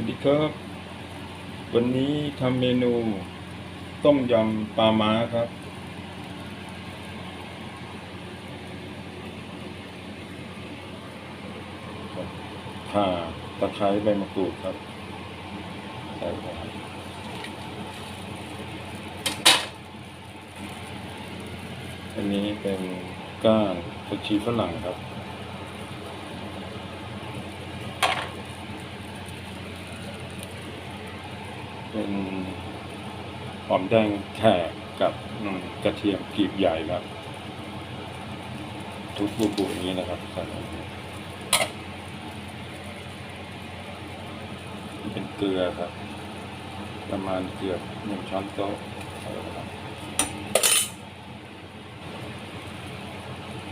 วัสดีครับ วันนี้ทำเมนูต้มยำปลาม้าครับ ข่าตะไคร้ใบมะกรูดครับใส่ไปอันนี้เป็นก้านผักชีฝรั่งครับ เป็นหอมแดงแขกกับกระเทียมกลีบใหญ่ครับ ทุกบุบุอย่างนี้นะครับใส่ลงไปเป็นเกลือครับ ประมาณเกือบหนึ่งช้อนโต๊ะ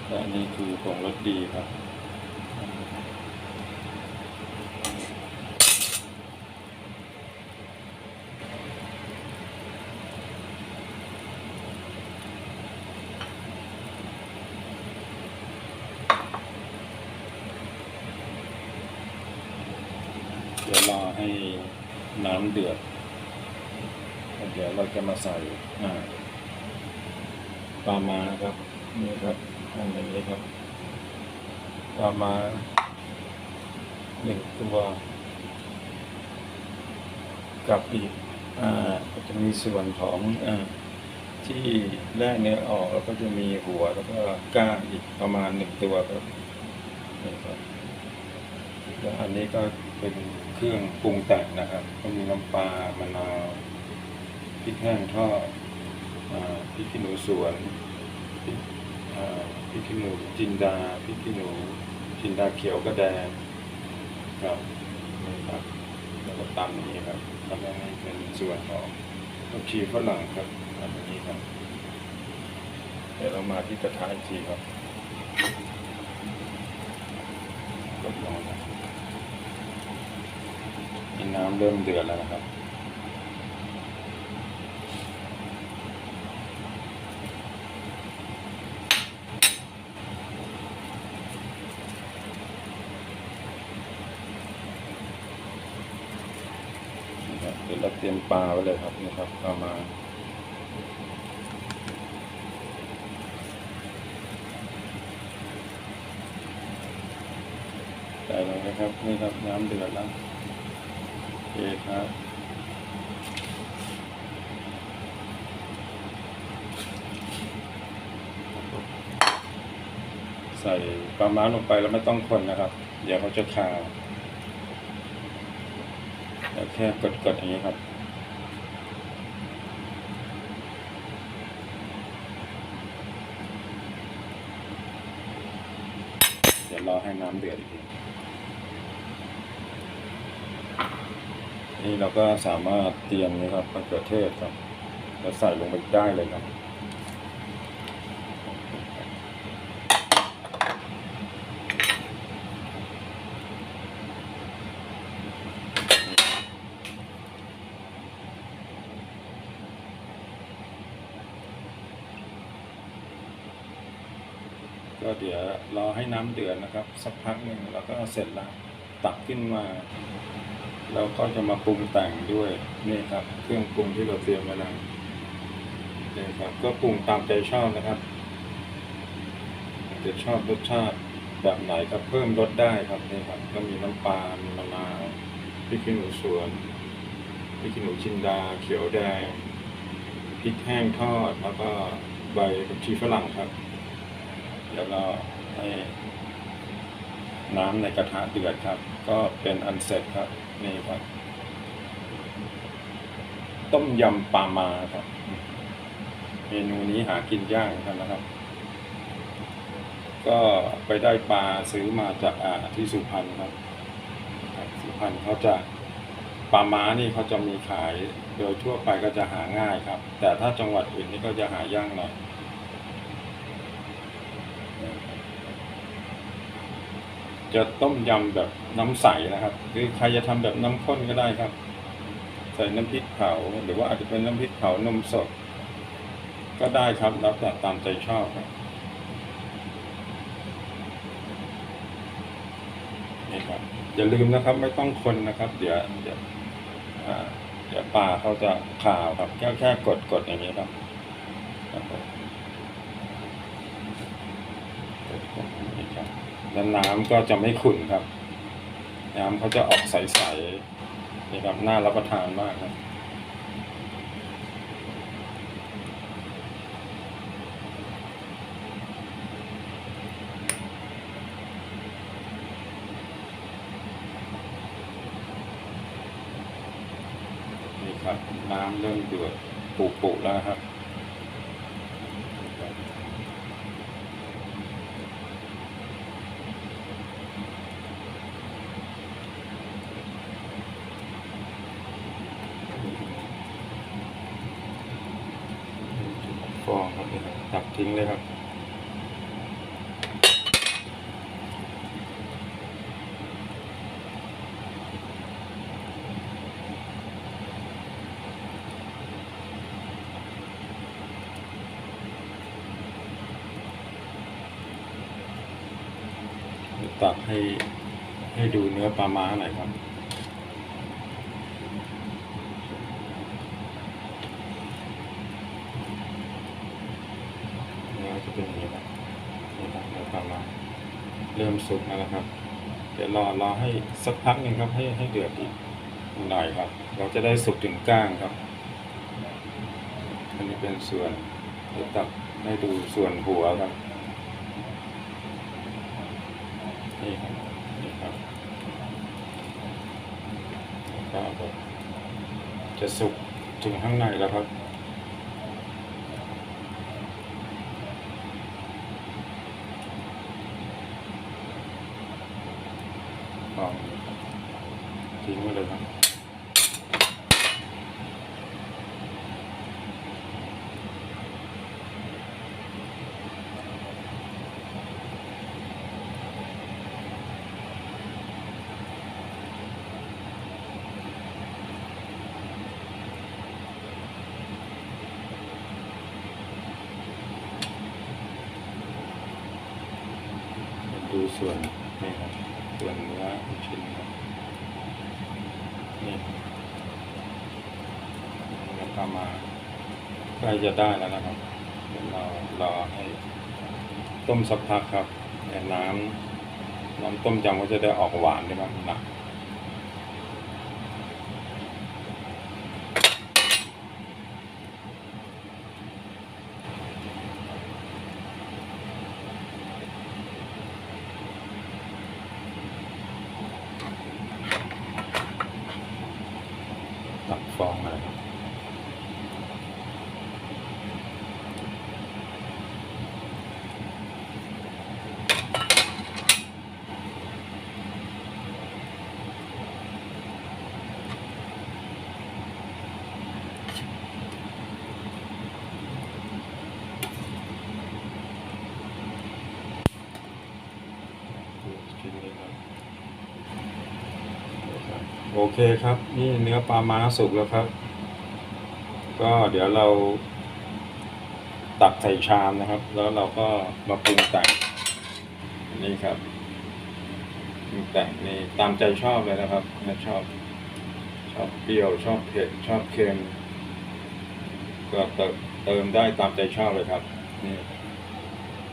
และนนี้คือผงรสดีครับ เดี๋ยวรอให้น้ำเดือด เดี๋ยวเราจะมาใส่ปลามาครับนี่ครับอันนี้ครับปลามาหนึ่งตัว กับอีกอ่าก็จะมีส่วนของอ่าที่แรกเนื้อออกแล้วก็จะมีหัวแล้วก็ก้างอีกประมาณหนึ่งตัวครับนี่ครับแล้วอันนี้ก็เป็น เครื่องปรุงแต่งนะครับ ก็มีน้ำปลามะนาวพริกแห้งทอดพริกขี้หนูสวนพริกอ่าพริกขี้หนูจินดาพริกขี้หนูจินดาเขียวก็แดงครับนี่ครับแล้วก็ตำอย่างนี้ครับทำให้เป็นส่วนของผักชีฝรั่งครับทำอย่างนี้ครับเดี๋ยวเรามาที่กระทะอีกทีครับกดลงนะ น้ำเริ่มเดือดแล้วนะครับนี่ครับ เดี๋ยวเราเตรียมปลาไว้เลยครับนี่ครับปลามาใส่ลงไปครับ นี่ครับน้ำเดือดแล้ว เคครับ ใส่ปลาม้าลงไปแล้วไม่ต้องคนนะครับ เดี๋ยวเขาจะคาวแล้วแค่กดๆอย่างนี้ครับเดี๋ยวรอให้น้ำเดือดอีกที นี่เราก็สามารถเตรียมนี่ครับมะเขือเทศครับ แล้วใส่ลงไปได้เลยครับก็เดี๋ยวรอให้น้ำเดือดนะครับ สักพักหนึ่งแล้วก็เสร็จแล้วตักขึ้นมา เราก็จะมาปรุงแต่งด้วยนี่ครับ เครื่องปรุงที่เราเตรียมไว้แล้วนี่ครับก็ปรุงตามใจชอบนะครับจะชอบรสชาติแบบไหนครับเพิ่มรสได้ครับนี่ครับ ก็มีน้ำปลามีมะนาวพริกขี้หนูสวนพริกขี้หนูจินดา เขียวแดงพริกแห้งทอดแล้วก็ใบผักชีฝรั่งครับเดี๋ยวเราให้ น้ำในกระทะเดือดครับ ก็เป็นอันเสร็จครับนี่ครับ ต้มยำปลามาครับ เมนูนี้หากินยากกันนะครับ ก็ไปได้ปลาซื้อมาจากอ่าที่สุพรรณครับครับสุพรรณเขาจะปลาม้านี่เขาจะมีขายโดยทั่วไปก็จะหาง่ายครับ แต่ถ้าจังหวัดอื่นนี่ก็จะหายากหน่อย จะต้มยำแบบน้ำใสนะครับ คือใครจะทำแบบน้ำข้นก็ได้ครับ ใส่น้ำพริกเผาหรือว่าอาจจะเป็นน้ำพริกเผานมสด ก็ได้ครับแล้วแต่ตามใจชอบครับนี่ครับอย่าลืมนะครับ ไม่ต้องคนนะครับ เดี๋ยวเดี๋ยวเดี๋ยวปลาเขาจะข่าวครับแค่แค่กดกดอย่างนี้ครับครับผมกดกดอย่างนี้ครับ แล้วน้ำก็จะไม่ขุ่นครับ น้ำเขาจะออกใสๆนี่ครับน่ารับประทานมากครับนี่ครับน้ำเริ่มเดือดปุปุๆแล้วครับนี่ครับ ฟองครับนี่ครับตัก ทิ้งเลยครับ ตักให้ให้ดูเนื้อปลาม้าหน่อยครับ เนื้อจะเป็นอย่างนี้ครับนี่ครับเนื้อปลาม้า เริ่มสุกแล้วนะครับ เดี๋ยวรอรอให้สักพักหนึ่งครับให้ให้เดือดอีกหน่อยครับ เราจะได้สุกถึงก้างครับ อันนี้เป็นส่วนเดี๋ยวตักให้ดูส่วนหัวครับนี่ครับนี่ครับก็จะสุกถึงข้างในแล้วครับ ลองทิ้งไว้เลยครับ ดู ส่วนนี่ครับส่วนเนื้อชิ้นครับนี่เนื้อปลามาใกล้จะได้แล้วนะครับเดี๋ยวเรารอให้ต้มสักพักครับเนี่น้ำน้ำต้มยำก็จะได้ออกหวานด้วยครับนะตัก ฟองมาครับชิ้นนี้ครับ โอเคครับ นี่เนื้อปลามาสุกแล้วครับ ก็เดี๋ยวเราตักใส่ชามนะครับ แล้วเราก็มาปรุงแต่งนี่ครับปรุงแต่งนี่ตามใจชอบเลยนะครับชอบ ชอบเปรี้ยวชอบเผ็ดชอบเค็มก็เติมเติมได้ตามใจชอบเลยครับนี่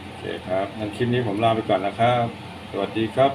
โอเคครับงั้นคลิปนี้ผมลาไปก่อนนะครับ สวัสดีครับ